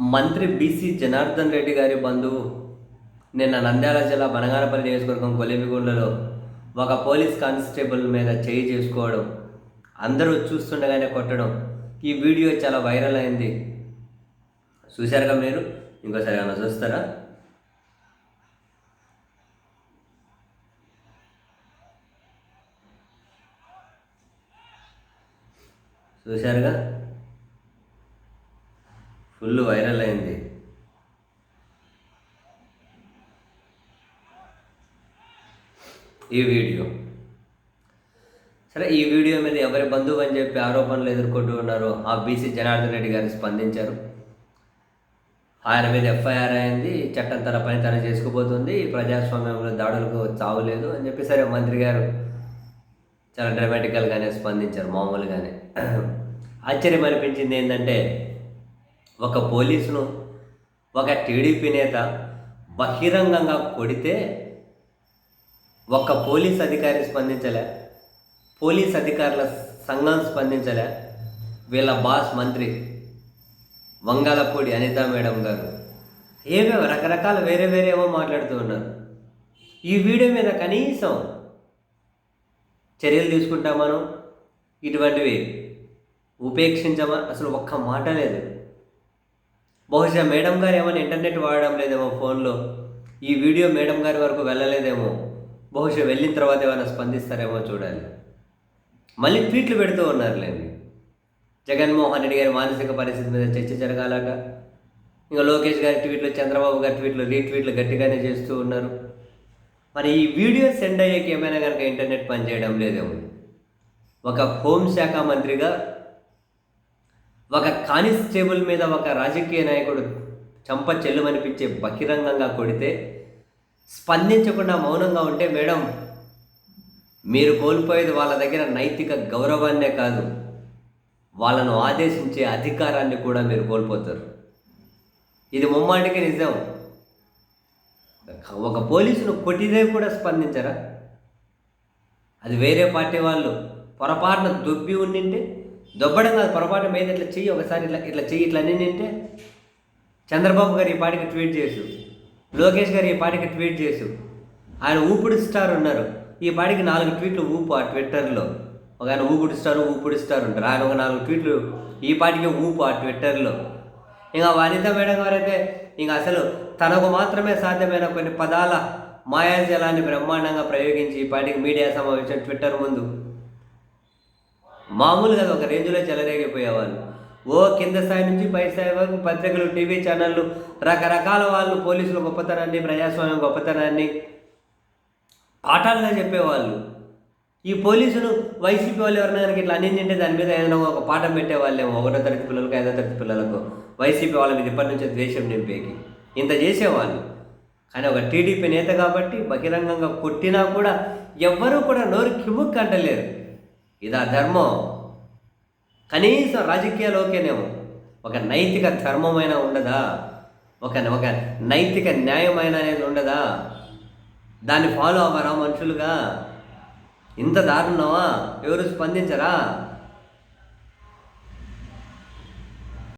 మంత్రి బీసీ జనార్దన్ రెడ్డి గారి బంధువు నిన్న నంద్యాల జిల్లా బనగానపల్లి నియోజకవర్గం కొలిమిగుండలో ఒక పోలీస్ కానిస్టేబుల్ మీద చేయి చేసుకోవడం అందరూ చూస్తుండగానే కొట్టడం ఈ వీడియో చాలా వైరల్ అయింది. చూశారుగా మీరు? ఇంకోసారి ఏమైనా చూస్తారా? చూశారుగా? ఫుల్ వైరల్ అయింది. ఈ వీడియో. సరే ఈ వీడియో మీద ఎవరి బంధువు అని చెప్పి ఆరోపణలు ఎదుర్కొంటూ ఉన్నారో ఆ బీసీ జనార్దన్ రెడ్డి గారు స్పందించారు. ఆయన మీద ఎఫ్ఐఆర్ అయింది చట్టం తన పని తను చేసుకుపోతుంది ప్రజాస్వామ్యంలో దాడులకు చావులేదు అని చెప్పి సరే మంత్రి గారు చాలా డ్రామాటికల్గానే స్పందించారు మామూలుగానే. ఆశ్చర్యం అనిపించింది ఏంటంటే ఒక పోలీసును ఒక టీడీపీ నేత బహిరంగంగా కొడితే ఒక్క పోలీస్ అధికారి స్పందించలే పోలీస్ అధికారుల సంఘం స్పందించలే. వీళ్ళ బాస్ మంత్రి వంగాలపూడి అనిత మేడం గారు ఏమేమో రకరకాల వేరే వేరేమో మాట్లాడుతూ ఉన్నారు. ఈ వీడియో మీద కనీసం చర్యలు తీసుకుంటామను ఇటువంటివి ఉపేక్షించమా అసలు ఒక్క మాట లేదు. బహుశా మేడం గారు ఏమైనా ఇంటర్నెట్ వాడడం లేదేమో ఫోన్లో? ఈ వీడియో మేడం గారి వరకు వెళ్ళలేదేమో? బహుశా వెళ్ళిన తర్వాత ఏమైనా స్పందిస్తారేమో చూడాలి. మళ్ళీ ట్వీట్లు పెడుతూ ఉన్నారులేండి. జగన్మోహన్ రెడ్డి గారి మానసిక పరిస్థితి మీద చర్చ జరగాలట. ఇంకా లోకేష్ గారి ట్వీట్లు చంద్రబాబు గారి ట్వీట్లు రీట్వీట్లు గట్టిగానే చేస్తూ ఉన్నారు. మరి ఈ వీడియో సెండ్ అయ్యాక ఏమైనా కనుక ఇంటర్నెట్ పనిచేయడం లేదేమో? ఒక హోంశాఖ మంత్రిగా ఒక కానిస్టేబుల్ మీద ఒక రాజకీయ నాయకుడు చంప చెల్లుమనిపించే బహిరంగంగా కొడితే స్పందించకుండా మౌనంగా ఉంటే మేడం మీరు కోల్పోయేది వాళ్ళ దగ్గర నైతిక గౌరవాన్నే కాదు. వాళ్ళను ఆదేశించే అధికారాన్ని కూడా మీరు కోల్పోతారు. ఇది ముమ్మాటికి నిజం. ఒక పోలీసును కొట్టిదే కూడా స్పందించరా? అది వేరే పార్టీ వాళ్ళు పొరపాటున దొబ్బి ఉండింటే దొబ్బడం కాదు పొరపాటు మీద ఇట్లా చెయ్యి ఒకసారి ఇట్లా ఇట్లా చెయ్యి ఇట్లా నిండింటే చంద్రబాబు గారు ఈ పాటికి ట్వీట్ చేసు లోకేష్ గారు ఈ పాటికి ట్వీట్ చేసు. ఆయన ఊపిడి స్టార్ ఉన్నారు. ఈ పాటికి నాలుగు ట్వీట్లు ఊపు ఆ ట్విట్టర్లో. ఒక ఆయన ఊపిడి స్టార్ ఊపిడి స్టార్ ఉంటారు. ఆయన ఒక నాలుగు ట్వీట్లు ఈ పాటికి ఊపు ఆ ట్విట్టర్లో. ఇంకా వనిత మేడం గారైతే ఇంకా అసలు తనకు మాత్రమే సాధ్యమైన కొన్ని పదాల మాయాజలాన్ని బ్రహ్మాండంగా ప్రయోగించి ఈ పాటికి మీడియా సమావేశం ట్విట్టర్ ముందు మామూలుగా ఒక రేంజ్లో చెలరేగిపోయేవాళ్ళు. ఓ కింద స్థాయి నుంచి పై స్థాయి వరకు పత్రికలు టీవీ ఛానళ్ళు రకరకాల వాళ్ళు పోలీసుల గొప్పతనాన్ని ప్రజాస్వామ్యం గొప్పతనాన్ని పాఠాలుగా చెప్పేవాళ్ళు. ఈ పోలీసులు వైసీపీ వాళ్ళు ఎవరైనా కనుక ఇట్లా అన్నింటింటే దాని మీద ఏదైనా ఒక పాఠం పెట్టేవాళ్ళేమో ఒకటో తరగతి పిల్లలకు ఐదో తరగతి పిల్లలకు వైసీపీ వాళ్ళ మీద ఇప్పటి నుంచే ద్వేషం నింపేకి. ఇంత చేసేవాళ్ళు. కానీ ఒక టీడీపీ నేత కాబట్టి బహిరంగంగా కొట్టినా కూడా ఎవ్వరూ కూడా నోరు కిముక్ అంటలేరు. ఇదా ధర్మం. కనీసం రాజకీయాల్లోకేనేమో ఒక నైతిక ధర్మమైన ఉండదా? ఒక ఒక నైతిక న్యాయమైన అనేది ఉండదా? దాన్ని ఫాలో అవ్వరా మనుషులుగా? ఇంత దారుణమా? ఎవరు స్పందించరా?